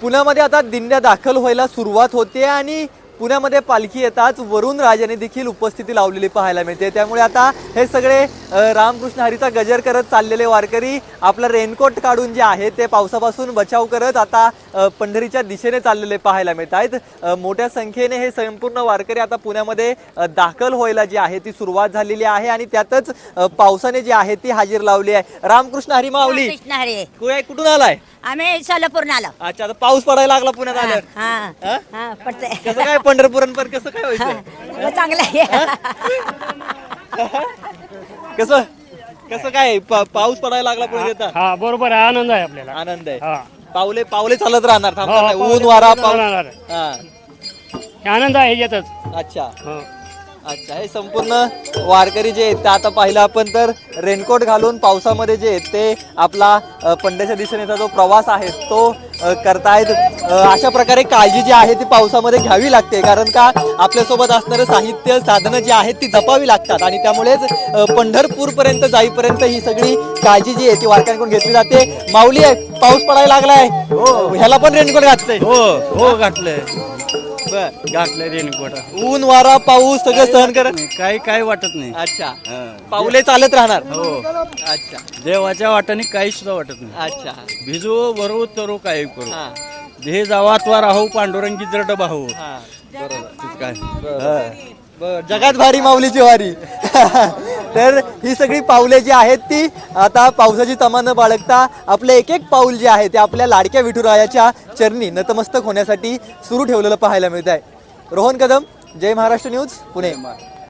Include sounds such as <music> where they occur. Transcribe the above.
पुण्यामध्ये आता दिंड्या दाखल व्हायला सुरुवात होते आणि पुण्यामध्ये पालखी येताच वरुण राजाने देखील उपस्थिती लावलेली पाहायला मिळते. त्यामुळे आता हे सगळे रामकृष्ण हरीचा गजर करत चाललेले वारकरी आपला रेनकोट काढून जे आहे ते पावसापासून बचाव करत आता पंढरीच्या दिशेने चाललेले पाहायला मिळत आहेत. मोठ्या संख्येने हे संपूर्ण वारकरी आता पुण्यामध्ये दाखल व्हायला जी आहे ती सुरुवात झालेली आहे आणि त्यातच पावसाने जी आहे ती हजेर लावली आहे. रामकृष्ण हरी माऊली कुठून आलाय? आम्ही सोलापूर आलो. अच्छा आता पाऊस पडायला लागला पुण्यात आल्यावर. हा हा? हा पडते कसं काय पंढरपुरांपर कसं काय व्हायचं चांगलं आहे. कसं कसं काय पा- पाऊस पडायला लागला पुढे येतात हा बरोबर आहे आनंद आहे आपल्याला. आनंद आहे. हा. पावले पावले चालत राहणार थांबणार हो, नाही. पावले ऊन वारा चालत पाऊस. राहणार. हा हे. आनंद आहे याच्यातच. अच्छा. हो. अच्छा हे संपूर्ण वारकरी जे आहेत ते आता पाहिलं आपण तर रेनकोट घालून पावसामध्ये जे आहेत ते आपला अ, पंढ्याच्या दिशेनेचा जो प्रवास आहे तो करतायत. अशा प्रकारे काळजी जी आहे ती पावसामध्ये घ्यावी लागते. कारण का आपल्यासोबत असणारं साहित्य साधनं जी आहेत ती जपावी लागतात. आणि त्यामुळेच पंढरपूरपर्यंत जाईपर्यंत ही सगळी काळजी जी आहे ती वारकऱ्यांकडून घेतली जाते. माऊली आहे पाऊस पडायला लागलाय. ह्याला पण रेनकोट घातलंय. हो हो घातलंय. बर घातलंय रेनकोट ऊन वारा पाऊस सगळं सहन करत काही काही वाटत नाही. अच्छा. हा. पाऊले चालत राहणार. हो. अच्छा. देवाच्या वाटाने काही सुद्धा वाटत नाही. अच्छा. भिजू भरू तरू काही करू. हा. जे जावा त्वा राहू पांडुरंगी जरड भाऊ हा. बरोबर काय. हा. बर जगात भारी माऊलीची वारी. <laughs> तर ही सगळी पाऊले जी आहेत ती आता पावसाची तमा न बाळगता आपलं एक एक पाऊल जे आहे ते आपल्या लाडक्या विठुरायाच्या चरणी नतमस्तक होण्यासाठी सुरू ठेवलेलं पाहायला मिळत आहे रोहन कदम जय महाराष्ट्र न्यूज पुणे.